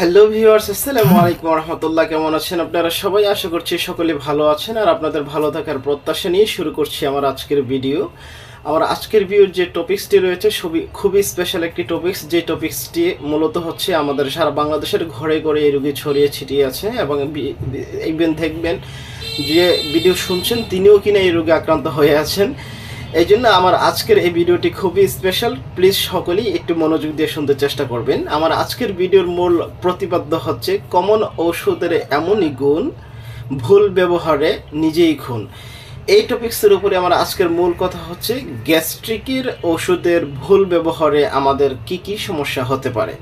Hello viewers আসসালামু আলাইকুম রহমতুল্লাহ, কেমন আছেন আপনারা? সবাই আশা করছি সকলে ভালো আছেন আর আপনাদের ভালো থাকার প্রত্যাশা নিয়ে শুরু করছি আমার আজকের ভিডিও আমার আজকের ভিডিওর যে টপিক্সটি রয়েছে খুবই খুবই স্পেশাল একটি টপিক্স যে টপিক্সটি মূলত হচ্ছে আমাদের সারা বাংলাদেশের ঘরে ঘরে এই রোগী ছড়িয়ে ছিটিয়ে আছে এবং ইভেন দেখবেন যে ভিডিও শুনছেন তিনিও কিনা এই রোগে আক্রান্ত হয়ে আছেন। এই জন্য আমার আজকের এই ভিডিওটি খুবই স্পেশাল প্লিজ সকলেই একটু মনোযোগ দিয়ে শুনতে চেষ্টা করবেন। আমার আজকের ভিডিওর মূল প্রতিপাদ্য হচ্ছে, কমন ঔষধের এমনই গুণ, ভুল ব্যবহারে নিজেই খুন। এই টপিক্সের উপরে আমার আজকের মূল কথা হচ্ছে, গ্যাস্ট্রিকের ওষুধের ভুল ব্যবহারে আমাদের কি কি সমস্যা হতে পারে?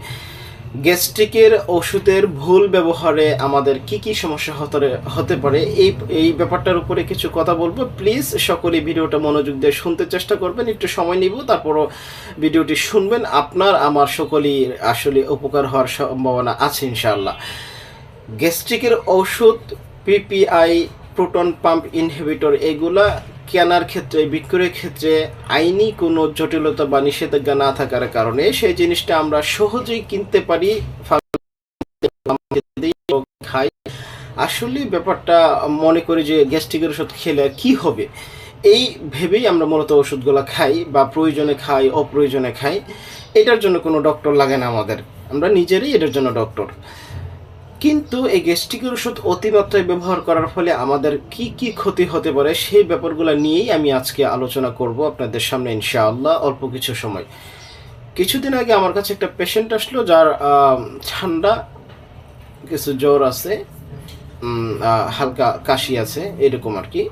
গ্যাস্ট্রিকের ওষুধের ভুল ব্যবহারে আমাদের কি কি সমস্যা হতে হতে পারে, এই এই ব্যাপারটার উপরে কিছু কথা বলব। প্লিজ সকলে ভিডিওটা মনোযোগ দিয়ে শুনতে চেষ্টা করবেন, একটু সময় নিব, তারপরও ভিডিওটি শুনবেন। আপনার, আমার সকলেই আসলে উপকার হওয়ার সম্ভাবনা আছে, ইনশাআল্লাহ। গ্যাস্ট্রিকের ওষুধ, পিপিআই, প্রোটন পাম্প ইনহিবিটর, এগুলা কেনার ক্ষেত্রে, বিক্রয়ের ক্ষেত্রে আইনি কোনো জটিলতা বা নিষেধাজ্ঞা না থাকার কারণে সেই জিনিসটা আমরা সহজেই কিনতে পারি, খাই। আসলে ব্যাপারটা মনে করি যে গ্যাস্ট্রিকের ওষুধ খেলে কি হবে? এই ভেবেই আমরা মূলত ওষুধগুলো খাই বা প্রয়োজনে খাই, অপ্রয়োজনে খাই। এটার জন্য কোনো ডক্টর লাগে না আমাদের। আমরা নিজেরই এটার জন্য ডক্টর। কিন্তু এই গ্যাস্ট্রিকের ওষুধ অতিমাত্রায় ব্যবহার করার ফলে আমাদের কি কি ক্ষতি হতে পারে সেই ব্যাপারগুলো নিয়েই আমি আজকে আলোচনা করব আপনাদের সামনে ইনশাআল্লাহ অল্প কিছু সময়। কিছুদিন আগে আমার কাছে একটা পেশেন্ট আসলো যার ঠান্ডা, কিছু জ্বর আছে হালকা কাশি আছে, এরকম আর কি।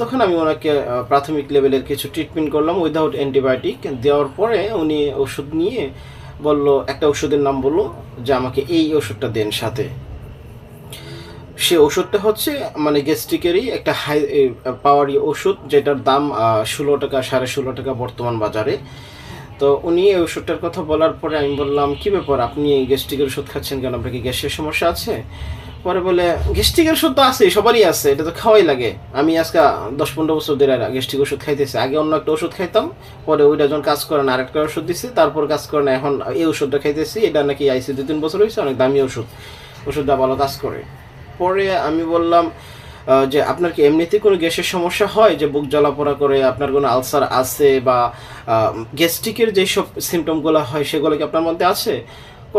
তখন আমি ওনাকে প্রাথমিক লেভেলের কিছু ট্রিটমেন্ট করলাম উইদাউট অ্যান্টিবায়োটিক দেওয়ার পরে উনি ওষুধ নিয়ে বলল, একটা ওষুধের নাম বলল যে আমাকে এই ওষুধটা দেন সাথে। সে ওষুধটা হচ্ছে মানে গ্যাস্ট্রিকেরই একটা হাই পাওয়ারি ওষুধ, যেটার দাম ষোলো টাকা, সাড়ে ষোলো টাকা বর্তমান বাজারে। তো উনি এই ওষুধটার কথা বলার পরে আমি বললাম, কি ব্যাপার? আপনি গ্যাস্ট্রিকের ওষুধ খাচ্ছেন কেন? আপনার কি গ্যাসের সমস্যা আছে? পরে বলে, গ্যাস্ট্রিকের ওষুধ তো আছে, সবারই আছে, এটা তো খাওয়াই লাগে। আমি আজকে দশ পনেরো বছর ধরে গ্যাস্ট্রিক ওষুধ খাইতেছি। আগে অন্য একটা ওষুধ খাইতাম, পরে ওইটা যখন কাজ করে না, আরেকটা ওষুধ দিছি, তারপর কাজ করে না, এখন এই ওষুধটা খাইতেছি। এটা নাকি আইসি দু তিন বছর হয়েছে অনেক দামি ওষুধ। ওষুধটা ভালো কাজ করে। পরে আমি বললাম যে আপনার কি এমনিতে কোনো গ্যাসের সমস্যা হয়? যে বুক জ্বালাপোড়া করে আপনার কোনো আলসার আছে বা গ্যাস্ট্রিকের যেসব সিমটমগুলো হয় সেগুলো কি আপনার মধ্যে আছে?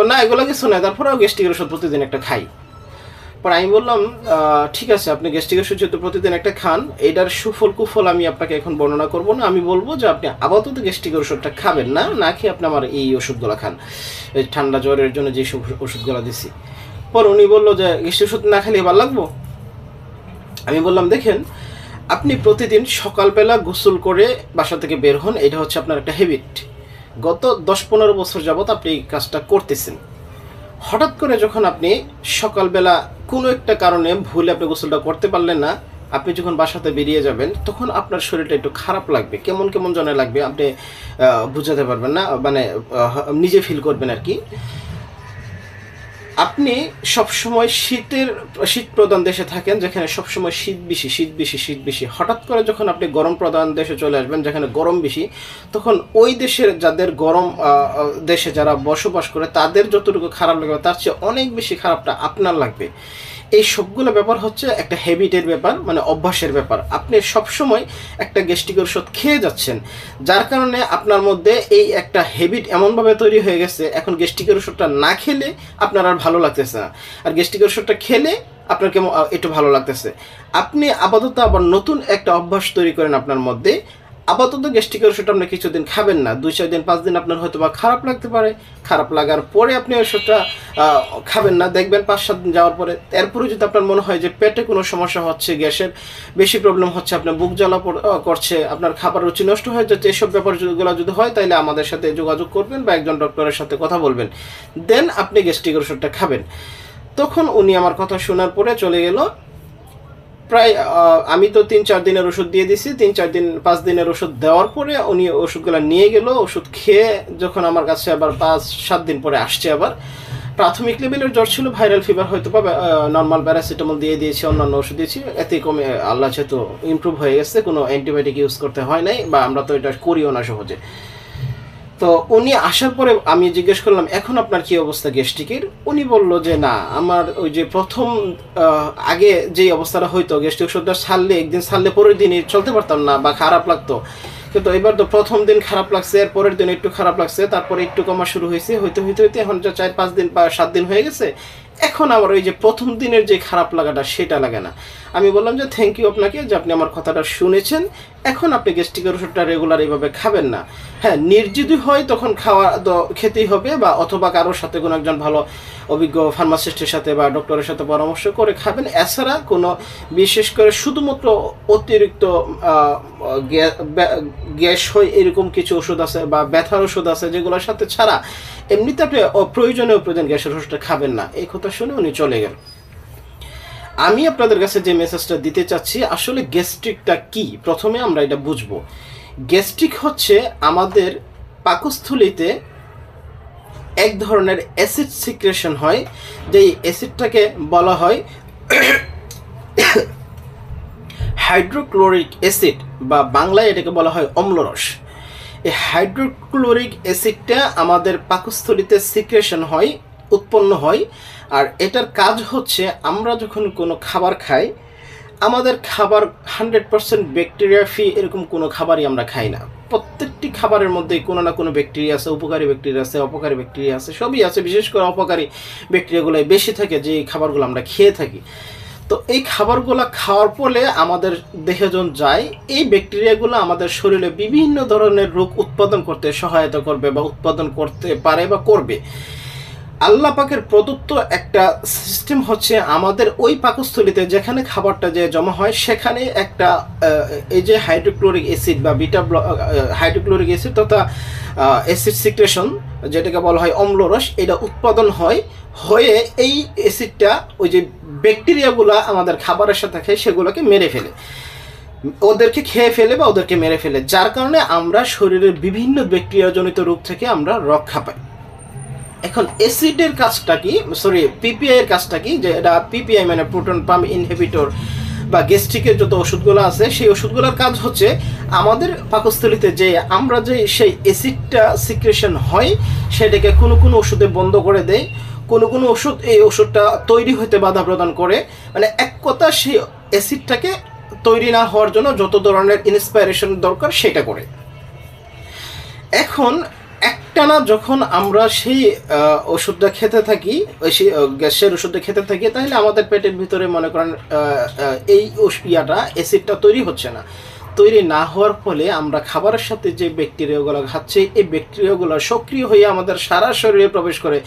না, এগুলো কিছু নয় তারপরেও গ্যাস্ট্রিকের ওষুধ প্রতিদিন একটা খাই। পর আমি বললাম ঠিক আছে, আপনি গ্যাস্ট্রিকের ওষুধ যেহেতু প্রতিদিন একটা খান, এটার সুফল কুফল আমি আপনাকে এখন বর্ণনা করব না। আমি বলব যে আপনি আপাতত গ্যাস্ট্রিকের ওষুধটা খাবেন না না খেয়ে আপনি আমার এই ওষুধগুলো খান। ঠান্ডা জ্বরের জন্য যে ওষুধগুলো দিছি। পর উনি বলল যে গ্যাস্ট্রিক ওষুধ না খেলে এবার লাগবো? আমি বললাম, দেখেন, আপনি প্রতিদিন সকালবেলা গোসল করে বাসা থেকে বের হন, এটা হচ্ছে আপনার একটা হ্যাবিট গত দশ পনেরো বছর যাবৎ আপনি এই কাজটা করতেছেন। হঠাৎ করে যখন আপনি সকালবেলা কোনো একটা কারণে ভুলে আপনি গোসলটা করতে পারলেন না, আপনি যখন বাসাতে বেরিয়ে যাবেন, তখন আপনার শরীরটা একটু খারাপ লাগবে। কেমন কেমন জনে লাগবে? আপনি বুঝাতে পারবেন না মানে নিজে ফিল করবেন আর কি। আপনি সবসময় শীতের, শীত প্রধান দেশে থাকেন যেখানে সবসময় শীত বেশি শীত বেশি শীত বেশি। হঠাৎ করে যখন আপনি গরম প্রধান দেশে চলে আসবেন, যেখানে গরম বেশি, তখন ওই দেশের যাদের গরম দেশে যারা বসবাস করে, তাদের যতটুকু খারাপ লাগবে, তার চেয়ে অনেক বেশি খারাপটা আপনার লাগবে। এই সবগুলো ব্যাপার হচ্ছে একটা হ্যাবিটের ব্যাপার মানে অভ্যাসের ব্যাপার। আপনি সবসময় একটা গ্যাস্ট্রিক ওষুধ খেয়ে যাচ্ছেন, যার কারণে আপনার মধ্যে এই একটা হ্যাবিট এমনভাবে তৈরি হয়ে গেছে, এখন গ্যাস্ট্রিকের ওষুধটা না খেলে আপনার আর ভালো লাগতেছে না। আর গ্যাস্ট্রিকের ওষুধটা খেলে আপনার কেমন একটু ভালো লাগতেছে। আপনি আপাতত আবার নতুন একটা অভ্যাস তৈরি করেন আপনার মধ্যে আপাতত গ্যাস্ট্রিকের ওষুধটা আপনি কিছুদিন খাবেন না। দুই, চার দিন, পাঁচ দিন আপনার হয়তো বা খারাপ লাগতে পারে। খারাপ লাগার পরে আপনি ওষুধটা খাবেন না। দেখবেন পাঁচ, সাত দিন যাওয়ার পরে এরপরে যদি আপনার মনে হয় যে পেটে কোনো সমস্যা হচ্ছে, গ্যাসের বেশি প্রবলেম হচ্ছে, আপনার বুক জ্বালা করছে, আপনার খাবার রুচি নষ্ট হয়ে যাচ্ছে, এসব ব্যাপারগুলো যদি হয় তাহলে আমাদের সাথে যোগাযোগ করবেন বা একজন ডক্টরের সাথে কথা বলবেন। দেন আপনি গ্যাস্ট্রিকের ওষুধটা খাবেন। তখন উনি আমার কথা শোনার পরে চলে গেল প্রায় আমি তো তিন, চার দিনের ওষুধ দিয়ে দিছি, তিন, চার দিন, পাঁচ দিনের ওষুধ দেওয়ার পরে উনি ওষুধগুলো নিয়ে গেল, ওষুধ খেয়ে যখন আমার কাছে আবার পাঁচ, সাত দিন পরে আসছে আবার, প্রাথমিক লেভেলের জ্বর ছিল, ভাইরাল ফিভার হয়তো বা নর্মাল প্যারাসিটামল দিয়ে দিয়েছি, অন্যান্য ওষুধ দিয়েছি, এতে কমে, আল্লাহ যেহেতু ইমপ্রুভ হয়ে গেছে, কোনো অ্যান্টিবায়োটিক ইউজ করতে হয় নাই, বা আমরা তো এটা করিও না সহজে। তো উনি আসার পরে আমি জিজ্ঞেস করলাম, এখন আপনার কি অবস্থা গ্যাস্ট্রিকের? উনি বলল যে, না, আমার ওই যে প্রথম আগে যে অবস্থাটা হইতো, গ্যাস্ট্রিক ওষুধটা ছাড়লে, একদিন ছাড়লে পরের দিনই চলতে পারতাম না বা খারাপ লাগতো। কিন্তু এবার তো প্রথম দিন খারাপ লাগছে, এর পরের দিন একটু খারাপ লাগছে, তারপরে একটু কমা শুরু হয়েছে। হইতে হইতে হইতে এখন যা চার পাঁচ দিন বা সাত দিন হয়ে গেছে, এখন আবার ওই যে প্রথম দিনের যে খারাপ লাগাটা, সেটা লাগে না। আমি বললাম যে থ্যাংক ইউ আপনাকে যে আপনি আমার কথাটা শুনেছেন। এখন আপনি গ্যাস্ট্রিকের ওষুধটা রেগুলার এইভাবে খাবেন না। হ্যাঁ নির্জিত হয় তখন খাওয়া খেতেই হবে বা অথবা কারোর সাথে কোনো একজন ভালো অভিজ্ঞ ফার্মাসিস্টের সাথে বা ডক্টরের সাথে পরামর্শ করে খাবেন। এছাড়া কোনো বিশেষ করে শুধুমাত্র অতিরিক্ত গ্যাস হয় এরকম কিছু ওষুধ আছে বা ব্যথার ওষুধ আছে যেগুলোর সাথে ছাড়া এমনিতে আপনি অপ্রয়োজনীয় প্রয়োজন গ্যাসের ওষুধটা খাবেন না। এই কথা শুনে উনি চলে গেল। আমি আপনাদের কাছে যে মেসেজটা দিতে চাচ্ছি, আসলে গ্যাস্ট্রিকটা কি? প্রথমে আমরা এটা বুঝব। গ্যাস্ট্রিক হচ্ছে আমাদের পাকস্থলিতে এক ধরনের অ্যাসিড সিক্রেশন হয় যে অ্যাসিডটাকে বলা হয় হাইড্রোক্লোরিক অ্যাসিড বা বাংলায় এটাকে বলা হয় অম্লরস। এই হাইড্রোক্লোরিক অ্যাসিডটা আমাদের পাকস্থলিতে সিক্রেশন হয়, উৎপন্ন হয়। আর এটার কাজ হচ্ছে আমরা যখন কোনো খাবার খাই, আমাদের খাবার হান্ড্রেড পার্সেন্ট ব্যাকটেরিয়া ফ্রি এরকম কোনো খাবারই আমরা খাই না। প্রত্যেকটি খাবারের মধ্যে কোনো না কোনো ব্যাকটেরিয়া আছে, উপকারী ব্যাকটেরিয়া আছে, অপকারী ব্যাকটেরিয়া আছে, সবই আছে। বিশেষ করে অপকারী ব্যাকটেরিয়াগুলোই বেশি থাকে যে খাবারগুলো আমরা খেয়ে থাকি। তো এই খাবারগুলো খাওয়ার ফলে আমাদের দেহে যখন যায়। এই ব্যাকটেরিয়াগুলো আমাদের শরীরে বিভিন্ন ধরনের রোগ উৎপাদন করতে সহায়তা করবে বা উৎপাদন করতে পারে বা করবে। আল্লাহ পাকের প্রদত্ত একটা সিস্টেম হচ্ছে আমাদের ওই পাকস্থলিতে যেখানে খাবারটা যে জমা হয়, সেখানে একটা এই যে হাইড্রোক্লোরিক অ্যাসিড বা বিটা হাইড্রোক্লোরিক অ্যাসিড তথা অ্যাসিড সিক্রেশন যেটাকে বলা হয় অম্লরস, এটা উৎপাদন হয়, হয়ে এই অ্যাসিডটা ওই যে ব্যাকটেরিয়াগুলো আমাদের খাবারের সাথে খায়, সেগুলোকে মেরে ফেলে। ওদেরকে খেয়ে ফেলে বা ওদেরকে মেরে ফেলে। যার কারণে আমরা শরীরের বিভিন্ন ব্যাকটেরিয়াজনিত রোগ থেকে আমরা রক্ষা পাই। এখন অ্যাসিডের কাজটা কি? সরি পিপিআই এর কাজটা কি? যে এটা পিপিআই মানে প্রোটন পাম্প ইনহিবিটর বা গ্যাস্ট্রিকের যত ওষুধগুলো আছে, সেই ওষুধগুলোর কাজ হচ্ছে আমাদের পাকস্থলিতে যে আমরা যে সেই অ্যাসিডটা সিক্রেশন হয়, সেটাকে কোনো কোনো ওষুধে বন্ধ করে দেয়। কোনো কোনো ওষুধ এই ওষুধটা তৈরি হতে বাধা প্রদান করে। মানে এক কথা সেই অ্যাসিডটাকে তৈরি না হওয়ার জন্য যত ধরনের ইন্সপাইরেশন দরকার, সেটা করে। এখন একটানা যখন আমরা সেই ওষুধটা খেতে থাকি, ওই সেই গ্যাসের ওষুধটা খেতে থাকি, তাহলে আমাদের পেটের ভিতরে মনে করেন এই ইয়াটা অ্যাসিডটা তৈরি হচ্ছে না। তৈরি না হওয়ার ফলে আমরা খাবারের সাথে যে ব্যাকটেরিয়াগুলো খাচ্ছি, এই ব্যাকটেরিয়াগুলো সক্রিয় হয়ে আমাদের সারা শরীরে প্রবেশ করে,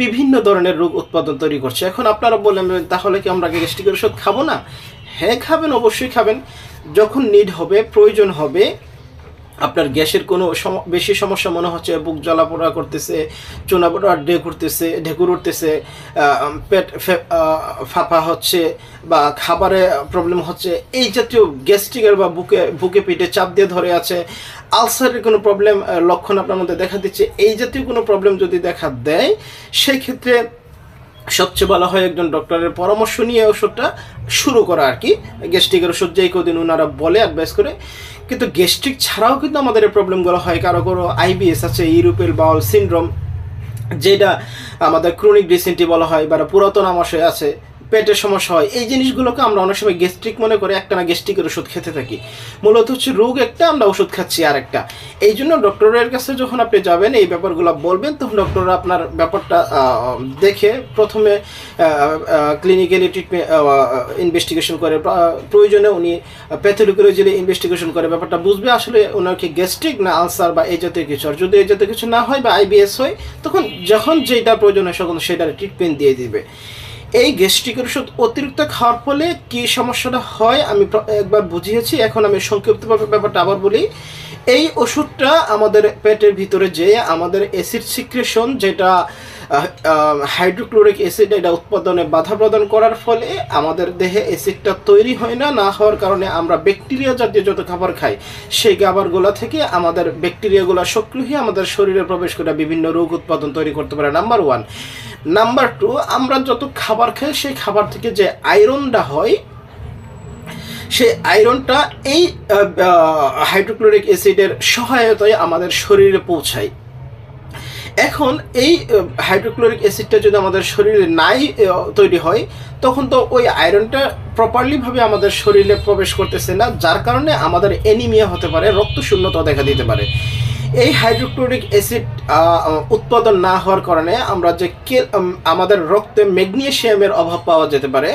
বিভিন্ন ধরনের রোগ উৎপাদন তৈরি করছে। এখন আপনারা বললেন, তাহলে কি আমরা গ্যাস্ট্রিকের ওষুধ খাব না? হ্যাঁ খাবেন, অবশ্যই খাবেন। যখন নিড হবে, প্রয়োজন হবে আপনার গ্যাসের কোনো বেশি সমস্যা মনে হচ্ছে, বুক জ্বালা পোড়া করতেছে চুনা পোড়া ডে করতেছে, ঢেকুর উঠতেছে পেট ফাঁপা হচ্ছে বা খাবারে প্রবলেম হচ্ছে, এই জাতীয় গ্যাস্ট্রিকের বা বুকে বুকে পেটে চাপ দিয়ে ধরে আছে, আলসারের কোনো প্রবলেম লক্ষণ আপনার মধ্যে দেখা দিচ্ছে, এই জাতীয় কোনো প্রবলেম যদি দেখা দেয় সেই ক্ষেত্রে সবচেয়ে ভালো হয় একজন ডক্টরের পরামর্শ নিয়ে ওষুধটা শুরু করা আর কি। গ্যাস্ট্রিকের ওষুধ যেই কদিন ওনারা বলে অ্যাডভাইস করে, কিন্তু গ্যাস্ট্রিক ছাড়াও কিন্তু আমাদের প্রবলেমগুলো হয়। কারও কারও আইবিএস আছে ইউরোপের বাউল সিনড্রোম যেটা আমাদের ক্রনিক ডিসেন্টি বলা হয়, বা পুরাতন আমাশয় আছে পেটের সমস্যা হয়। এই জিনিসগুলোকে আমরা অনেক সময় গ্যাস্ট্রিক মনে করে একটা না গ্যাস্ট্রিকের ওষুধ খেতে থাকি। মূলত হচ্ছে রোগ একটা, আমরা ওষুধ খাচ্ছি আর একটা এই জন্য ডক্টরের কাছে যখন আপনি যাবেন, এই ব্যাপারগুলো বলবেন, তখন ডক্টর আপনার ব্যাপারটা দেখে প্রথমে ক্লিনিক্যালি ট্রিটমেন্ট ইনভেস্টিগেশন করে প্রয়োজনে উনি প্যাথোলজিক্যালি ইনভেস্টিগেশন করে, ব্যাপারটা বুঝবে আসলে ওনার কি গ্যাস্ট্রিক না আলসার বা এই জাতীয় কিছু। আর যদি এই জাতীয় কিছু না হয় বা আইবিএস হয়, তখন যখন যেটা প্রয়োজন হয় তখন সেটার ট্রিটমেন্ট দিয়ে দিবে। এই গ্যাস্ট্রিকের ওষুধ অতিরিক্ত খাওয়ার ফলে কি সমস্যাটা হয় আমি একবার বুঝিয়েছি। এখন আমি সংক্ষিপ্তভাবে ব্যাপারটা আবার বলি। এই ওষুধটা আমাদের পেটের ভিতরে যে আমাদের অ্যাসিড সিক্রেশন যেটা হাইড্রোক্লোরিক অ্যাসিড এটা উৎপাদনে বাধা প্রদান করার ফলে আমাদের দেহে অ্যাসিডটা তৈরি হয় না না হওয়ার কারণে আমরা ব্যাকটেরিয়া জাতীয় যত খাবার খাই, সেই খাবারগুলো থেকে আমাদের ব্যাকটেরিয়াগুলো সক্রিয় হয়ে আমাদের শরীরে প্রবেশ করে বিভিন্ন রোগ উৎপাদন তৈরি করতে পারে। নাম্বার ওয়ান নাম্বার টু আমরা যত খাবার খাই, সেই খাবার থেকে যে আয়রনটা হয় সেই আয়রনটা এই হাইড্রোক্লোরিক অ্যাসিডের সহায়তায় আমাদের শরীরে পৌঁছায়। এখন এই হাইড্রোক্লোরিক অ্যাসিডটা যদি আমাদের শরীরে নাই তৈরি হয়, তখন তো ওই আয়রনটা প্রপারলিভাবে আমাদের শরীরে প্রবেশ করতেছে না, যার কারণে আমাদের এনিমিয়া হতে পারে রক্ত শূন্যতা দেখা দিতে পারে। এই হাইড্রোক্লোরিক অ্যাসিড উৎপাদন না হওয়ার কারণে আমরা যে আমাদের রক্তে ম্যাগনেশিয়ামের অভাব পাওয়া যেতে পারে।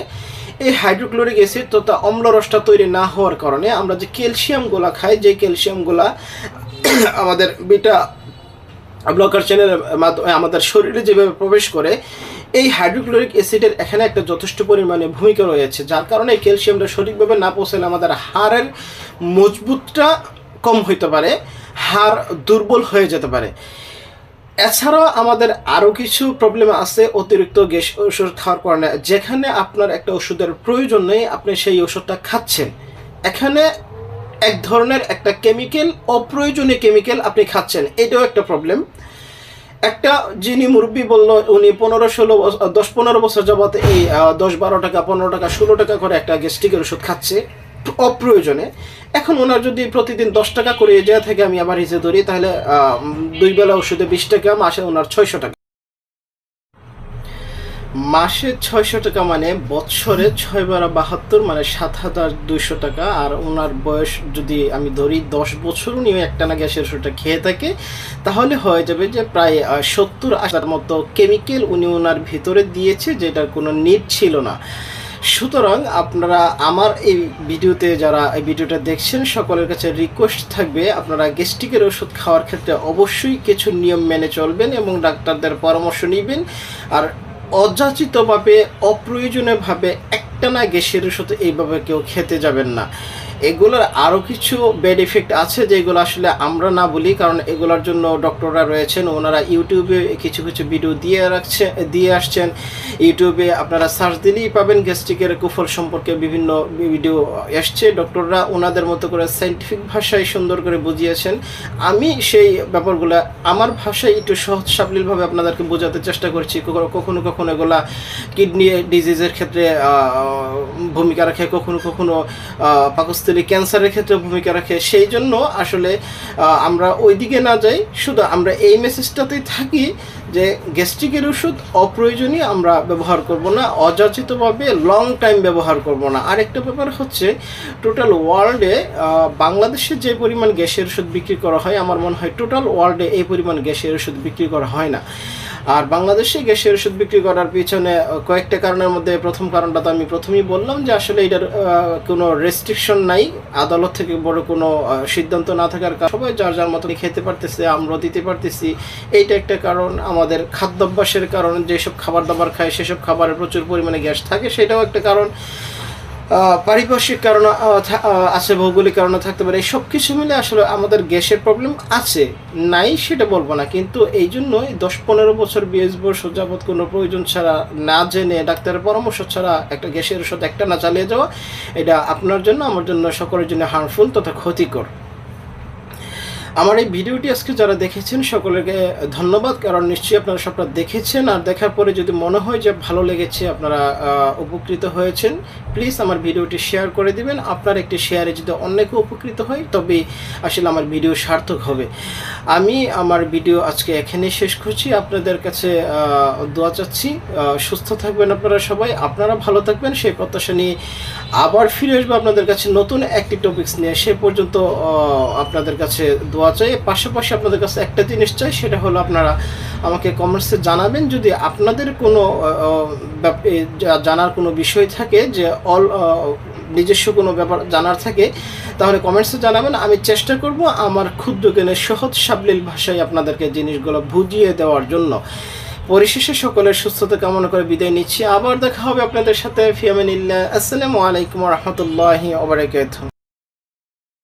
এই হাইড্রোক্লোরিক অ্যাসিড তথা অম্লরসটা তৈরি না হওয়ার কারণে আমরা যে ক্যালসিয়ামগুলা খাই, যে ক্যালসিয়ামগুলা আমাদের বিটা ব্লকার চ্যানেলের মাধ্যমে আমাদের শরীরে যেভাবে প্রবেশ করে, এই হাইড্রোক্লোরিক অ্যাসিডের এখানে একটা যথেষ্ট পরিমাণে ভূমিকা রয়েছে, যার কারণে এই ক্যালসিয়ামটা সঠিকভাবে না পৌঁছালে আমাদের হাড়ের মজবুতটা কম হইতে পারে, হাড় দুর্বল হয়ে যেতে পারে। এছাড়াও আমাদের আরও কিছু প্রবলেম আছে, অতিরিক্ত গ্যাস ওষুধ খাওয়ার কারণে। যেখানে আপনার একটা ওষুধের প্রয়োজন নেই, আপনি সেই ওষুধটা খাচ্ছেন। এখানে এক ধরনের একটা কেমিক্যাল অপ্রয়োজনীয় কেমিক্যাল আপনি খাচ্ছেন। এটাও একটা প্রবলেম একটা যিনি মুরব্বী বলল, উনি পনেরো ষোলো দশ পনেরো বছর যাবত এই দশ বারো টাকা, পনেরো টাকা, ষোলো টাকা করে একটা গ্যাস্ট্রিকের ওষুধ খাচ্ছে। অপ্রয়োজনে। এখন ওনার যদি প্রতিদিন দশ টাকা করে যা থেকে আমি আবার হিসেবে ধরি, তাহলে দুই বেলা ওষুধে বিশ টাকা, মাসে ওনার ছয়শো টাকা। মাসে ছয়শো টাকা মানে বছরে ছয় বারো বাহাত্তর মানে সাত হাজার দুইশো টাকা। আর ওনার বয়স যদি আমি ধরি দশ বছর উনি একটানা গ্যাসের ওষুধটা খেয়ে থাকে। তাহলে হয়ে যাবে যে প্রায় সত্তর আশার মতো কেমিক্যাল উনি ওনার ভিতরে দিয়েছে, যেটার কোনো নিড ছিল না। সুতরাং আপনারা আমার এই ভিডিওতে যারা এই ভিডিওটা দেখছেন, সকলের কাছে রিকোয়েস্ট থাকবে, আপনারা গ্যাস্ট্রিকের ওষুধ খাওয়ার ক্ষেত্রে অবশ্যই কিছু নিয়ম মেনে চলবেন এবং ডাক্তারদের পরামর্শ নেবেন। আর অযাচিতভাবে, অপ্রয়োজনীয়ভাবে একটানা গ্যাসের ওষুধ এইভাবে কেউ খেতে যাবেন না। এগুলোর আরও কিছু ব্যাড ইফেক্ট আছে যেগুলো আসলে আমরা না বলি কারণ এগুলোর জন্য ডক্টররা রয়েছেন ওনারা ইউটিউবে কিছু কিছু ভিডিও দিয়ে রাখছে দিয়ে আসছেন। ইউটিউবে আপনারা সার্চ দিলেই পাবেন গ্যাস্ট্রিকের কুফল সম্পর্কে বিভিন্ন ভিডিও এসছে। ডক্টররা ওনাদের মতো করে সাইন্টিফিক ভাষায় সুন্দর করে বুঝিয়েছেন। আমি সেই ব্যাপারগুলো আমার ভাষায় একটু সহজ সাবলীলভাবে আপনাদেরকে বোঝাতে চেষ্টা করছি। কখনো কখনো এগুলা কিডনি ডিজিজের ক্ষেত্রে ভূমিকা রাখে কখনো কখনো আহ, পাকস্থলী ক্যান্সারের ক্ষেত্রে ভূমিকা রাখে, সেই জন্য আসলে আমরা ওই দিকে না যাই। শুধু আমরা এই মেসেজটাতেই থাকি যে গ্যাস্ট্রিকের ওষুধ অপ্রয়োজনীয় আমরা ব্যবহার করব না, অযাচিতভাবে লং টাইম ব্যবহার করব না। আরেকটা ব্যাপার হচ্ছে টোটাল ওয়ার্ল্ডে বাংলাদেশে যে পরিমাণ গ্যাসের ওষুধ বিক্রি করা হয়, আমার মনে হয় টোটাল ওয়ার্ল্ডে এই পরিমাণ গ্যাসের ওষুধ বিক্রি করা হয় না। আর বাংলাদেশে গ্যাসের ওষুধ বিক্রি করার পিছনে কয়েকটা কারণের মধ্যে প্রথম কারণটা তো আমি প্রথমেই বললাম যে আসলে এটার কোনো রেস্ট্রিকশন নাই। আদালত থেকে বড় কোনো সিদ্ধান্ত না থাকার কারণে সবাই যার যার মতো খেতে পারতেছে আমরা দিতে পারতেছি। এইটা একটা কারণ। আমাদের খাদ্যাভ্যাসের কারণ যেসব খাবার দাবার খায়, সেসব খাবারে প্রচুর পরিমাণে গ্যাস থাকে, সেটাও একটা কারণ। পারিপার্শ্বিক কারণ আছে, ভৌগোলিক কারণে থাকতে পারে সব কিছু মিলে আসলে আমাদের গ্যাসের প্রবলেম আছে। নাই, সেটা বলব না, কিন্তু এই জন্যই দশ পনেরো বছর বিএস বছর যাবৎ কোনো প্রয়োজন ছাড়া না জেনে ডাক্তারের পরামর্শ ছাড়া একটা গ্যাসের ওষুধ একটা না চালিয়ে যাওয়া, এটা আপনার জন্য, আমার জন্য, সকলের জন্য হার্মফুল তথা ক্ষতিকর। আমার এই ভিডিওটি আজকে যারা দেখেছেন সকলকে ধন্যবাদ, কারণ নিশ্চয়ই আপনারা সবটা দেখেছেন। আর দেখার পরে যদি মনে হয় যে ভালো লেগেছে, আপনারা উপকৃত হয়েছেন প্লিজ আমার ভিডিওটি শেয়ার করে দিবেন। আপনার একটি শেয়ারে যদি অনেকে উপকৃত হয়, তবে আসলে আমার ভিডিও সার্থক হবে। আমি আমার ভিডিও আজকে এখানেই শেষ করছি। আপনাদের কাছে দোয়া চাচ্ছি সুস্থ থাকবেন আপনারা সবাই। আপনারা ভালো থাকবেন। সেই প্রত্যাশা নিয়ে আবার ফিরে আসব আপনাদের কাছে নতুন একটি টপিকস নিয়ে। সে পর্যন্ত আপনাদের কাছে দোয়া চাই। পাশাপাশি আপনাদের কাছে একটা জিনিস চাই, সেটা হলো আপনারা আমাকে কমেন্টসে জানাবেন। যদি আপনাদের কোনো জানার কোনো বিষয় থাকে, যে অল নিজস্ব কোনো ব্যাপার জানার থাকে, তাহলে কমেন্টসে জানাবেন। আমি চেষ্টা করব আমার ক্ষুদ্র জ্ঞানের সহজ সাবলীল ভাষায় আপনাদেরকে জিনিসগুলো বুঝিয়ে দেওয়ার জন্য। পরিশেষে সকলের সুস্থতা কামনা করে বিদায় নিচ্ছি। আবার দেখা হবে আপনাদের সাথে। ফিয়ামিনিল্লাহ। আসসালামু আলাইকুম রহমতুল্লাহি ওবরাকাতুহ